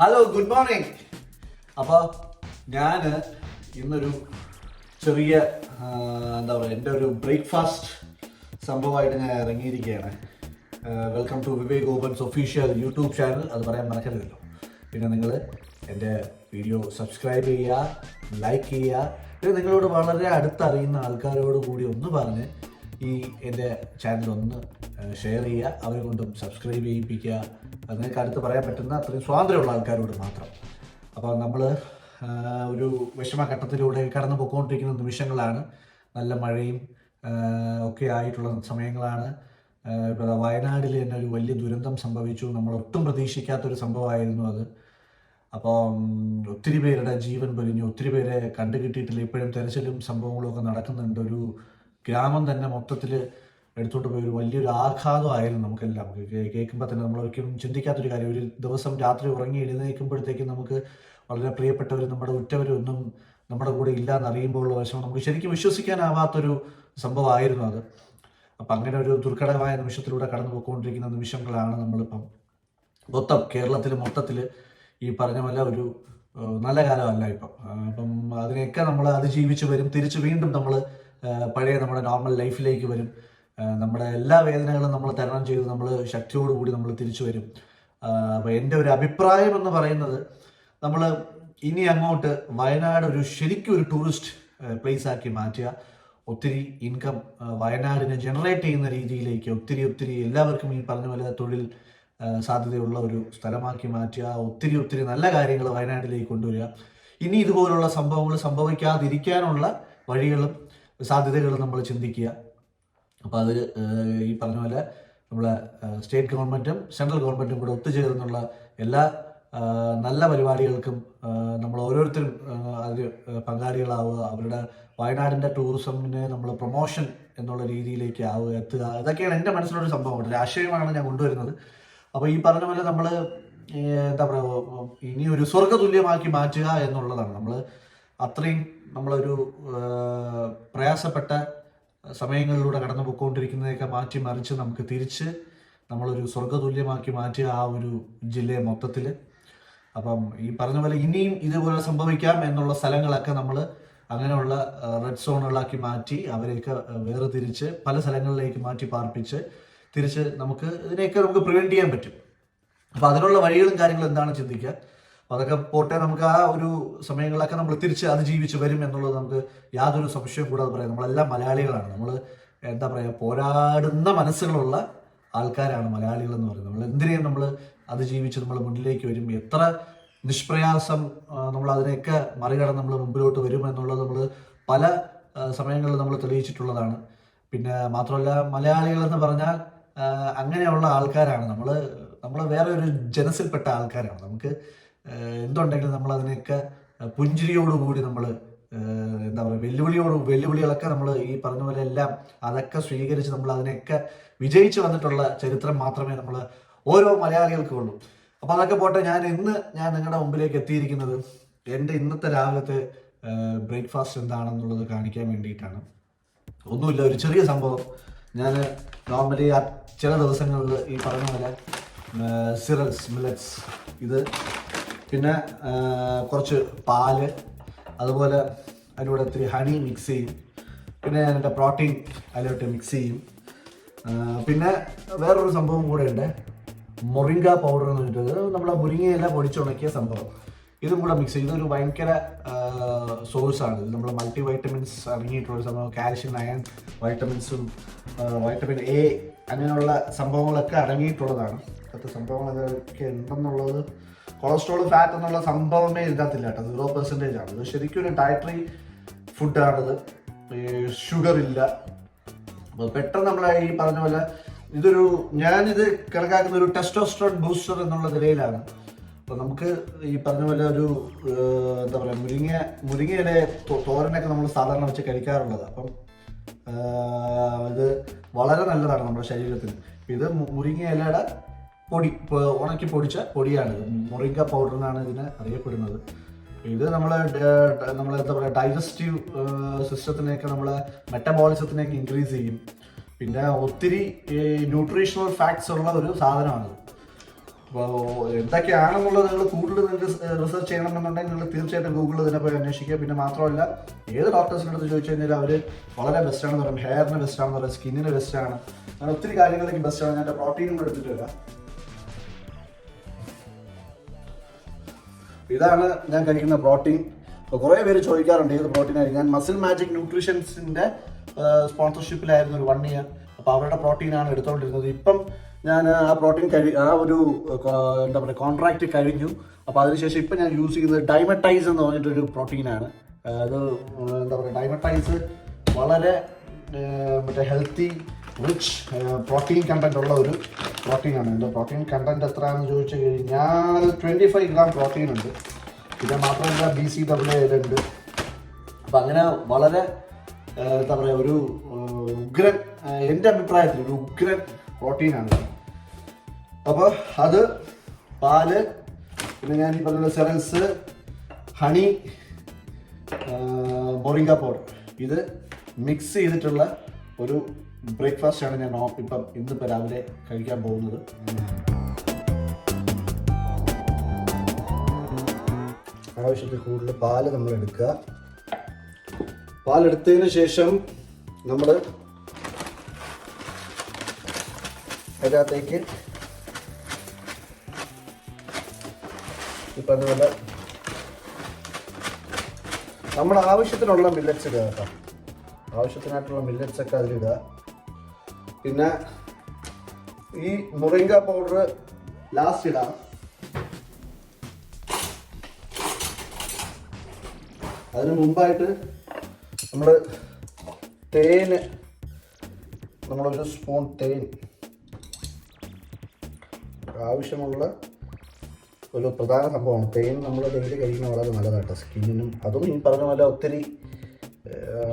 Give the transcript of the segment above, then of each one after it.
Hello good morning അപ്പോൾ ഞാൻ ഇന്നൊരു ചെറിയ എന്താ പറയുക എന്റെ ഒരു ബ്രേക്ക്ഫാസ്റ്റ് സംഭവമായിട്ട് ഞാൻ ഇറങ്ങിയിരിക്കുകയാണ്. Welcome to Vivek opens official YouTube channel അത് പറയാൻ മറക്കരുതല്ലോ. പിന്നെ നിങ്ങൾ എന്റെ വീഡിയോ സബ്സ്ക്രൈബ് ചെയ്യുക ലൈക്ക് ചെയ്യുക. പിന്നെ നിങ്ങളോട് വളരെ അടുത്തറിയുന്ന ആൾക്കാരോട് കൂടി ഒന്ന് പറഞ്ഞ് ഈ എന്റെ ചാനൽ ഒന്ന് ഷെയർ ചെയ്യുക അവരെ കൊണ്ടും സബ്സ്ക്രൈബ് ചെയ്യിപ്പിക്കുക. അങ്ങനെ അടുത്ത് പറയാൻ പറ്റുന്ന അത്രയും സ്വാതന്ത്ര്യമുള്ള ആൾക്കാരോട് മാത്രം. അപ്പോൾ നമ്മൾ ഒരു വിഷമഘട്ടത്തിലൂടെ കടന്നു പോയിക്കൊണ്ടിരിക്കുന്ന നിമിഷങ്ങളാണ്. നല്ല മഴയും ഒക്കെ ആയിട്ടുള്ള സമയങ്ങളാണ്. ഇപ്പോൾ വയനാടിൽ തന്നെ ഒരു വലിയ ദുരന്തം സംഭവിച്ചു. നമ്മൾ ഒട്ടും പ്രതീക്ഷിക്കാത്തൊരു സംഭവമായിരുന്നു അത്. അപ്പോൾ ഒത്തിരി പേരുടെ ജീവൻ പൊലിഞ്ഞു. ഒത്തിരി പേരെ കണ്ടുകിട്ടിയിട്ടില്ല. ഇപ്പോഴും തെരച്ചിലും സംഭവങ്ങളും ഒക്കെ നടക്കുന്നുണ്ട്. ഒരു ഗ്രാമം തന്നെ മൊത്തത്തിൽ എടുത്തുകൊണ്ട് പോയി ഒരു വലിയൊരു ആഘാതമായിരുന്നു നമുക്കെല്ലാം. കേൾക്കുമ്പോൾ തന്നെ നമ്മൾ ഒരിക്കലും ചിന്തിക്കാത്തൊരു കാര്യം. ഒരു ദിവസം രാത്രി ഉറങ്ങി എഴുന്നേൽക്കുമ്പോഴത്തേക്കും നമുക്ക് വളരെ പ്രിയപ്പെട്ടവരും നമ്മുടെ ഉറ്റവരൊന്നും നമ്മുടെ കൂടെ ഇല്ല എന്നറിയുമ്പോഴുള്ള വശം നമുക്ക് ശരിക്കും വിശ്വസിക്കാനാവാത്തൊരു സംഭവമായിരുന്നു അത്. അപ്പം അങ്ങനെ ഒരു ദുർഘടമായ നിമിഷത്തിലൂടെ കടന്നു പോയിക്കൊണ്ടിരിക്കുന്ന നിമിഷങ്ങളാണ് നമ്മളിപ്പം മൊത്തം കേരളത്തിൽ മൊത്തത്തിൽ ഈ പറഞ്ഞ പോലെ ഒരു നല്ല കാലമല്ല ഇപ്പം. അപ്പം അതിനെയൊക്കെ നമ്മൾ അതിജീവിച്ച് വരും തിരിച്ച് വീണ്ടും നമ്മൾ പഴയ നമ്മുടെ നോർമൽ ലൈഫിലേക്ക് വരും. നമ്മുടെ എല്ലാ വേദനകളും നമ്മൾ തരണം ചെയ്ത് നമ്മൾ ശക്തിയോടുകൂടി നമ്മൾ തിരിച്ചു വരും. അപ്പോൾ എന്റെ ഒരു അഭിപ്രായം എന്ന് പറയുന്നത് നമ്മൾ ഇനി അങ്ങോട്ട് വയനാട് ഒരു ശരിക്കും ഒരു ടൂറിസ്റ്റ് പ്ലേസ് ആക്കി മാറ്റുക. ഒത്തിരി ഇൻകം വയനാടിനെ ജനറേറ്റ് ചെയ്യുന്ന രീതിയിലേക്ക് ഒത്തിരി ഒത്തിരി എല്ലാവർക്കും ഈ പറഞ്ഞ പോലെ തൊഴിൽ സാധ്യതയുള്ള ഒരു സ്ഥലമാക്കി മാറ്റുക. ഒത്തിരി ഒത്തിരി നല്ല കാര്യങ്ങൾ വയനാട്ടിലേക്ക് കൊണ്ടുവരിക. ഇനി ഇതുപോലുള്ള സംഭവങ്ങൾ സംഭവിക്കാതിരിക്കാനുള്ള വഴികളും സാധ്യതകളും നമ്മൾ ചിന്തിക്കുക. അപ്പോൾ അത് ഈ പറഞ്ഞ പോലെ നമ്മളെ സ്റ്റേറ്റ് ഗവൺമെന്റും സെൻട്രൽ ഗവൺമെന്റും കൂടെ ഒത്തുചേർന്നുള്ള എല്ലാ നല്ല പരിപാടികൾക്കും നമ്മൾ ഓരോരുത്തരും അതിൽ പങ്കാളികളാവുക അവരുടെ വയനാടിന്റെ ടൂറിസമിനെ നമ്മൾ പ്രൊമോഷൻ എന്നുള്ള രീതിയിലേക്ക് ആവുക എത്തുക. ഇതൊക്കെയാണ് എന്റെ മനസ്സിലൊരു സംഭവം. ആശയമാണ് ഞാൻ കൊണ്ടുവരുന്നത്. അപ്പോൾ ഈ പറഞ്ഞ പോലെ നമ്മൾ എന്താ പറയുക ഇനി ഒരു സ്വർഗതുല്യമാക്കി മാറ്റുക എന്നുള്ളതാണ്. നമ്മൾ അത്രയും നമ്മളൊരു പ്രയാസപ്പെട്ട സമയങ്ങളിലൂടെ കടന്നു പോയിക്കൊണ്ടിരിക്കുന്നതൊക്കെ മാറ്റി മറിച്ച് നമുക്ക് തിരിച്ച് നമ്മളൊരു സ്വർഗതുല്യമാക്കി മാറ്റിയ ആ ഒരു ജില്ലയെ മൊത്തത്തിൽ അപ്പം ഈ പറഞ്ഞ പോലെ ഇനിയും ഇതുപോലെ സംഭവിക്കാം എന്നുള്ള സ്ഥലങ്ങളൊക്കെ നമ്മൾ അങ്ങനെയുള്ള റെഡ് സോണുകളാക്കി മാറ്റി അവരെയൊക്കെ വേറെ വേർതിരിച്ച് പല സ്ഥലങ്ങളിലേക്ക് മാറ്റി പാർപ്പിച്ച് തിരിച്ച് നമുക്ക് ഇതിനെയൊക്കെ നമുക്ക് പ്രിവെന്റ് ചെയ്യാൻ പറ്റും. അപ്പോൾ അതിനുള്ള വഴികളും കാര്യങ്ങളും എന്താണ് ചിന്തിക്കുക? അതൊക്കെ പോട്ടെ നമുക്ക് ആ ഒരു സമയങ്ങളിലൊക്കെ നമ്മൾ തിരിച്ച് അതിജീവിച്ച് വരും എന്നുള്ളത് നമുക്ക് യാതൊരു സംശയവും കൂടാതെ പറയാം. നമ്മളെല്ലാം മലയാളികളാണ്. നമ്മൾ എന്താ പറയുക പോരാടുന്ന മനസ്സുകളുള്ള ആൾക്കാരാണ് മലയാളികൾ എന്ന് പറയുന്നത്. നമ്മൾ എന്തിനേയും നമ്മൾ അതിജീവിച്ച് നമ്മൾ മുന്നിലേക്ക് വരും. എത്ര നിഷ്പ്രയാസം നമ്മൾ അതിനെയൊക്കെ മറികടന്ന് നമ്മൾ മുമ്പിലോട്ട് വരും എന്നുള്ളത് നമ്മൾ പല സമയങ്ങളിൽ നമ്മൾ തെളിയിച്ചിട്ടുള്ളതാണ്. പിന്നെ മാത്രമല്ല മലയാളികൾ എന്ന് പറഞ്ഞാൽ അങ്ങനെയുള്ള ആൾക്കാരാണ്. നമ്മൾ നമ്മൾ വേറെ ഒരു ജനസിൽപ്പെട്ട ആൾക്കാരാണ്. നമുക്ക് എന്തുണ്ടെങ്കിലും നമ്മൾ അതിനെയൊക്കെ പുഞ്ചിരിയോടുകൂടി നമ്മൾ എന്താ പറയുക വെല്ലുവിളിയോട് വെല്ലുവിളികളൊക്കെ നമ്മൾ ഈ പറഞ്ഞ പോലെ എല്ലാം അതൊക്കെ സ്വീകരിച്ച് നമ്മൾ അതിനെയൊക്കെ വിജയിച്ച് വന്നിട്ടുള്ള ചരിത്രം മാത്രമേ നമ്മൾ ഓരോ മലയാളികൾക്കും ഉള്ളൂ. അപ്പോൾ അതൊക്കെ പോട്ടെ ഞാൻ ഇന്ന് ഞാൻ നിങ്ങളുടെ മുമ്പിലേക്ക് എത്തിയിരിക്കുന്നത് എന്റെ ഇന്നത്തെ രാവിലത്തെ ബ്രേക്ക്ഫാസ്റ്റ് എന്താണെന്നുള്ളത് കാണിക്കാൻ വേണ്ടിയിട്ടാണ്. ഒന്നുമില്ല ഒരു ചെറിയ സംഭവം. ഞാൻ നോർമലി ആ ചില ദിവസങ്ങളിൽ ഈ പറഞ്ഞ പോലെ സിറൽസ് മില്ലറ്റ്സ് ഇത് പിന്നെ കുറച്ച് പാൽ അതുപോലെ അതിലൂടെ ഇത്തിരി ഹണി മിക്സ് ചെയ്യും. പിന്നെ ഞാൻ എന്റെ പ്രോട്ടീൻ അതിലോട്ട് മിക്സ് ചെയ്യും. പിന്നെ വേറൊരു സംഭവം കൂടെ ഉണ്ട് മൊറിങ്ക പൗഡർ എന്ന് പറഞ്ഞിട്ട് നമ്മളെ മുരിങ്ങയില പൊടിച്ചുണക്കിയ സംഭവം. ഇതും കൂടെ മിക്സ് ചെയ്യും. ഇതൊരു ഭയങ്കര സോഴ്സാണ് ഇത് നമ്മളെ മൾട്ടി വൈറ്റമിൻസ് അടങ്ങിയിട്ടുള്ള സംഭവം. കാൽഷ്യം അയൺ വൈറ്റമിൻസും വൈറ്റമിൻ എ അങ്ങനെയുള്ള സംഭവങ്ങളൊക്കെ അടങ്ങിയിട്ടുള്ളതാണ്. അത്ര സംഭവങ്ങളൊക്കെ ഉണ്ടെന്നുള്ളത് കൊളസ്ട്രോൾ ഫാറ്റ് എന്നുള്ള സംഭവമേ ഇതിനകത്തില്ല കേട്ടോ. സീറോ പെർസെന്റേജ് ആണ്. ഇത് ശരിക്കും ഒരു ഡയറ്ററി ഫുഡാണിത് ഷുഗർ ഇല്ല. അപ്പോൾ പെട്ടെന്ന് നമ്മൾ ഈ പറഞ്ഞ പോലെ ഇതൊരു ഞാനിത് കണക്കാക്കുന്ന ഒരു ടെസ്റ്റോസ്ട്രോൺ ബൂസ്റ്റർ എന്നുള്ള നിലയിലാണ്. അപ്പോൾ നമുക്ക് ഈ പറഞ്ഞ പോലെ ഒരു എന്താ പറയുക മുരിങ്ങ മുരിങ്ങയുടെ തോരനൊക്കെ നമ്മൾ സാധാരണ വെച്ച് കഴിക്കാറുള്ളത്. അപ്പം ഇത് വളരെ നല്ലതാണ് നമ്മുടെ ശരീരത്തിന്. ഇത് മുരിങ്ങ ഇലയുടെ പൊടി ഉണക്കി പൊടിച്ച പൊടിയാണ്. മുറിങ്ക പൗഡർ എന്നാണ് ഇതിനെ അറിയപ്പെടുന്നത്. ഇത് നമ്മൾ നമ്മൾ എന്താ പറയുക ഡൈജസ്റ്റീവ് സിസ്റ്റത്തിനെയൊക്കെ നമ്മളെ മെറ്റബോളിസത്തിനെയൊക്കെ ഇൻക്രീസ് ചെയ്യും. പിന്നെ ഒത്തിരി ന്യൂട്രീഷണൽ ഫാക്ട്സ് ഉള്ള ഒരു സാധനമാണിത്. അപ്പോൾ എന്തൊക്കെയാണെന്നുള്ളത് നിങ്ങൾ കൂടുതൽ നിങ്ങൾക്ക് റിസർച്ച് ചെയ്യണമെന്നുണ്ടെങ്കിൽ നിങ്ങൾ തീർച്ചയായിട്ടും ഗൂഗിളിൽ ഇതിനെ പോയി അന്വേഷിക്കുക. പിന്നെ മാത്രമല്ല ഏത് ഡോക്ടേഴ്സിന്റെ അടുത്ത് ചോദിച്ചു കഴിഞ്ഞാൽ അവർ വളരെ ബെസ്റ്റ് ആണെന്ന് പറയും. ഹെയറിന് ബെസ്റ്റ് ആണെന്ന് പറയും. സ്കിന്നിന് ബെസ്റ്റ് ആണ്. അങ്ങനെ ഒത്തിരി കാര്യങ്ങളിലേക്ക് ബെസ്റ്റ് ആണ്. ഞാൻ പ്രോട്ടീനും എടുത്തിട്ട് വരാം. ഇതാണ് ഞാൻ കഴിക്കുന്ന പ്രോട്ടീൻ. അപ്പോൾ കുറേ പേര് ചോദിക്കാറുണ്ട് ഏത് പ്രോട്ടീൻ ആയിരിക്കും. ഞാൻ മസിൽ മാജിക് ന്യൂട്രീഷൻസിന്റെ സ്പോൺസർഷിപ്പിലായിരുന്നു ഒരു വൺ ഇയർ അപ്പോൾ അവരുടെ പ്രോട്ടീനാണ് എടുത്തുകൊണ്ടിരുന്നത് ഇപ്പം ഞാൻ ആ പ്രോട്ടീൻ കഴി ആ ഒരു എന്താ പറയുക കോൺട്രാക്റ്റ് കഴിഞ്ഞു. അപ്പോൾ അതിനുശേഷം ഇപ്പം ഞാൻ യൂസ് ചെയ്യുന്നത് ഡൈമറ്റൈസ് എന്ന് പറഞ്ഞിട്ടൊരു പ്രോട്ടീനാണ് അത് എന്താ പറയുക ഡൈമറ്റൈസ് വളരെ മറ്റേ ഹെൽത്തി റിച്ച് പ്രോട്ടീൻ കണ്ടന്റ് ഉള്ള ഒരു പ്രോട്ടീനാണ് എന്റെ പ്രോട്ടീൻ കണ്ടന്റ് എത്രയാണെന്ന് ചോദിച്ചു കഴിഞ്ഞാൽ ട്വന്റി ഫൈവ് ഗ്രാം പ്രോട്ടീൻ ഉണ്ട്. പിന്നെ മാത്രമല്ല ബി സി ഡബ്ല്യു ഉണ്ട്. അപ്പം അങ്ങനെ വളരെ എന്താ പറയുക ഒരു ഉഗ്രൻ എന്റെ അഭിപ്രായത്തിൽ ഒരു ഉഗ്രൻ പ്രോട്ടീനാണ് അപ്പോൾ അത് പാൽ പിന്നെ ഞാൻ ഈ പറഞ്ഞ സെറൽസ് ഹണി ബൊറിങ്ക പൗഡർ ഇത് മിക്സ് ചെയ്തിട്ടുള്ള ഒരു ബ്രേക്ക്ഫാസ്റ്റ് ആണ് ഞാൻ ഇപ്പം ഇന്നിപ്പോൾ രാവിലെ കഴിക്കാൻ പോകുന്നത്. ആവശ്യത്തിൽ കൂടുതൽ പാൽ നമ്മൾ എടുക്കുക. പാലെടുത്തതിന് ശേഷം നമ്മൾ അതിനകത്തേക്ക് ഈ പോലെ നമ്മുടെ ആവശ്യത്തിനുള്ള മില്ലറ്റ്സ് ഇടുക കേട്ടോ. ആവശ്യത്തിനായിട്ടുള്ള മില്ലറ്റ്സ് ഒക്കെ അതിലിടുക. പിന്നെ ഈ മുറിങ്ക പൗഡർ ലാസ്റ്റ് ഇടാം. അതിന് മുമ്പായിട്ട് നമ്മൾ തേന് നമ്മളൊരു സ്പൂൺ തേൻ ആവശ്യമുള്ള ഒരു പ്രധാന സംഭവമാണ്. തേൻ നമ്മൾ ഡെയിലി കഴിക്കുന്ന വളരെ നല്ലതാട്ടോ സ്കിന്നിനും അതും ഈ പറഞ്ഞ പോലെ ഒത്തിരി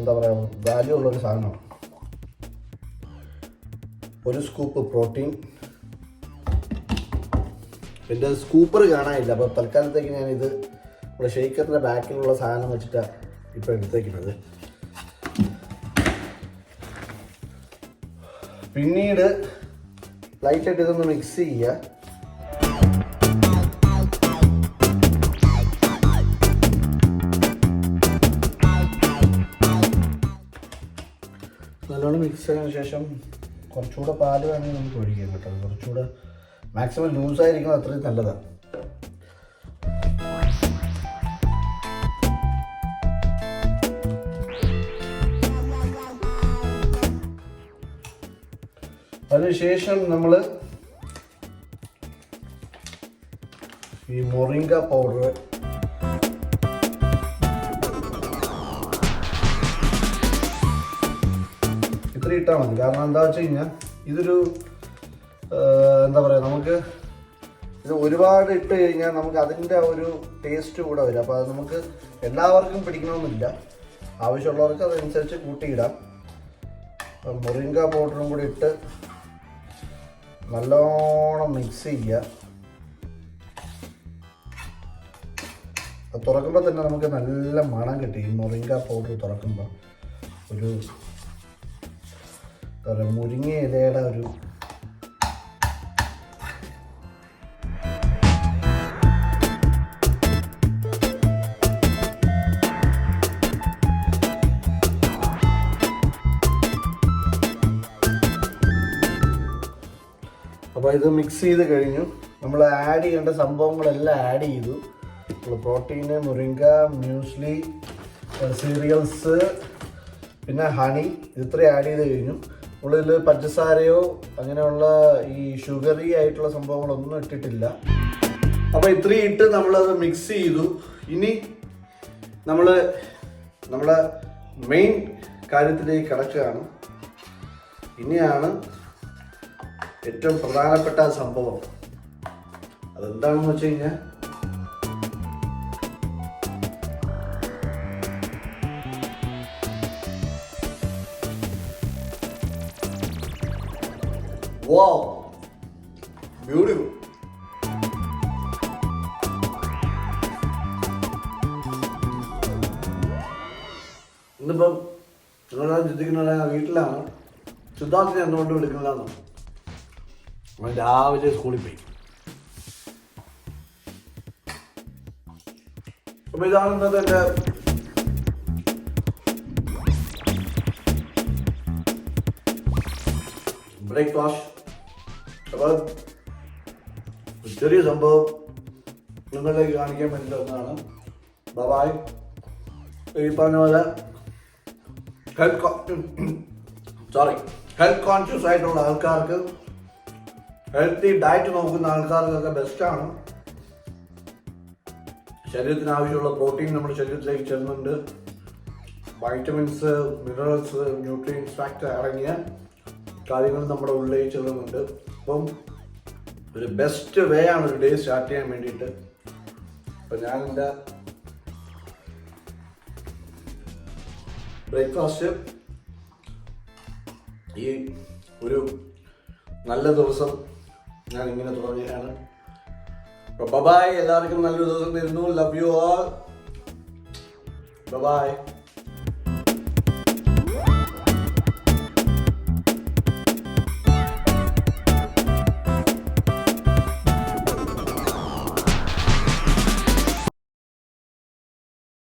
എന്താ പറയുക വാല്യൂ ഉള്ളൊരു സാധനമാണ്. ഒരു സ്കൂപ്പ് പ്രോട്ടീൻ എന്റെ സ്കൂപ്പർ കാണാനില്ല. അപ്പോൾ തൽക്കാലത്തേക്ക് ഞാനിത് നമ്മുടെ ഷെയ്ക്കറിന്റെ ബാക്കിലുള്ള സാധനം വെച്ചിട്ടാണ് ഇപ്പോൾ എടുത്തേക്കുന്നത്. പിന്നീട് ലൈറ്റായിട്ട് ഇതൊന്ന് മിക്സ് ചെയ്യുക നല്ലോണം മിക്സ് ചെയ്തതിന് ശേഷം കുറച്ചുകൂടെ പാൽ വേണമെങ്കിൽ നമുക്ക് ഒഴിക്കാം കേട്ടോ. കുറച്ചുകൂടെ മാക്സിമം ലൂസായിരിക്കുന്നത് അത്രയും നല്ലതാണ്. അതിനുശേഷം നമ്മൾ ഈ മൊറിങ്ക പൗഡർ ഇത്ര ഇട്ടാൽ മതി. കാരണം എന്താ വെച്ച് കഴിഞ്ഞാൽ ഇതൊരു എന്താ പറയുക നമുക്ക് ഇത് ഒരുപാട് ഇട്ട് കഴിഞ്ഞാൽ നമുക്ക് അതിന്റെ ഒരു ടേസ്റ്റ് കൂടെ വരും. അപ്പോൾ അത് നമുക്ക് എല്ലാവർക്കും പിടിക്കണമെന്നില്ല. ആവശ്യമുള്ളവർക്ക് അതനുസരിച്ച് കൂട്ടിയിടാം. അപ്പം മുറിങ്ക പൗഡറും കൂടി ഇട്ട് നല്ലോണം മിക്സ് ചെയ്യുക തുറക്കുമ്പോൾ തന്നെ നമുക്ക് നല്ല മണം കിട്ടി. ഈ മുറിങ്ക പൗഡർ തുറക്കുമ്പോൾ ഒരു എന്താ മുരിങ്ങ ഇലയുടെ ഒരു അപ്പോൾ ഇത് മിക്സ് ചെയ്ത് കഴിഞ്ഞു. നമ്മൾ ആഡ് ചെയ്യേണ്ട സംഭവങ്ങളെല്ലാം ആഡ് ചെയ്തു. നമ്മൾ പ്രോട്ടീന് മുരിങ്ക മ്യൂസ്ലി സീരിയൽസ് പിന്നെ ഹണി ഇത് ഇത്രയും ആഡ് ചെയ്ത് കഴിഞ്ഞു. നമ്മളിതിൽ പഞ്ചസാരയോ അങ്ങനെയുള്ള ഈ ഷുഗറി ആയിട്ടുള്ള സംഭവങ്ങളൊന്നും ഇട്ടിട്ടില്ല. അപ്പോൾ ഇത്രയും ഇട്ട് നമ്മളത് മിക്സ് ചെയ്തു. ഇനി നമ്മൾ നമ്മുടെ മെയിൻ കാര്യത്തിലേക്ക് കിടക്കുകയാണ്. ഇനിയാണ് ഏറ്റവും പ്രധാനപ്പെട്ട സംഭവം. അതെന്താണെന്ന് വെച്ച് കഴിഞ്ഞാൽ വൗ ബ്യൂട്ടിഫുൾ ഇന്നിപ്പം നിങ്ങളെല്ലാം ചിന്തിക്കുന്നത് വീട്ടിലാണ് സിദ്ധാർത്ഥിനെ എന്തുകൊണ്ട് വിളിക്കുന്നതാണ്. അവൻ രാവിലെ സ്കൂളിൽ പോയി. അപ്പോൾ ഇതാണ് ഇന്നത്തെ എന്റെ ബ്രേക്ക്ഫാസ്റ്റ്. അപ്പോൾ ചെറിയ സംഭവം നിങ്ങളിലേക്ക് കാണിക്കാൻ വേണ്ടി ഒന്നാണ് ബബായ് ഈ പറഞ്ഞ പോലെ ഹെൽത്ത് സോറി ഹെൽത്ത് കോൺഷ്യസ് ആയിട്ടുള്ള ആൾക്കാർക്ക് ഹെൽത്തി ഡയറ്റ് നോക്കുന്ന ആൾക്കാർക്കൊക്കെ ബെസ്റ്റാണ് ശരീരത്തിന് ആവശ്യമുള്ള പ്രോട്ടീൻ നമ്മുടെ ശരീരത്തിലേക്ക് ചെല്ലുന്നുണ്ട്. വൈറ്റമിൻസ് മിനറൽസ് ന്യൂട്രിയൻസ് ഫാക്ടർ അടങ്ങിയ കാര്യങ്ങൾ നമ്മുടെ ഉള്ളിലേക്ക് ചെല്ലുന്നുണ്ട്. അപ്പം ഒരു ബെസ്റ്റ് വേ ആണ് ഒരു ഡേ സ്റ്റാർട്ട് ചെയ്യാൻ വേണ്ടിയിട്ട്. അപ്പം ഞാൻ എന്റെ ബ്രേക്ക്ഫാസ്റ്റ് ഈ ഒരു നല്ല ദിവസം ഞാൻ ഇങ്ങനെ തുടങ്ങുകയാണ്. ബബായ് എല്ലാവർക്കും നല്ലൊരു ദിവസം തരുന്നു. Love you all bye-bye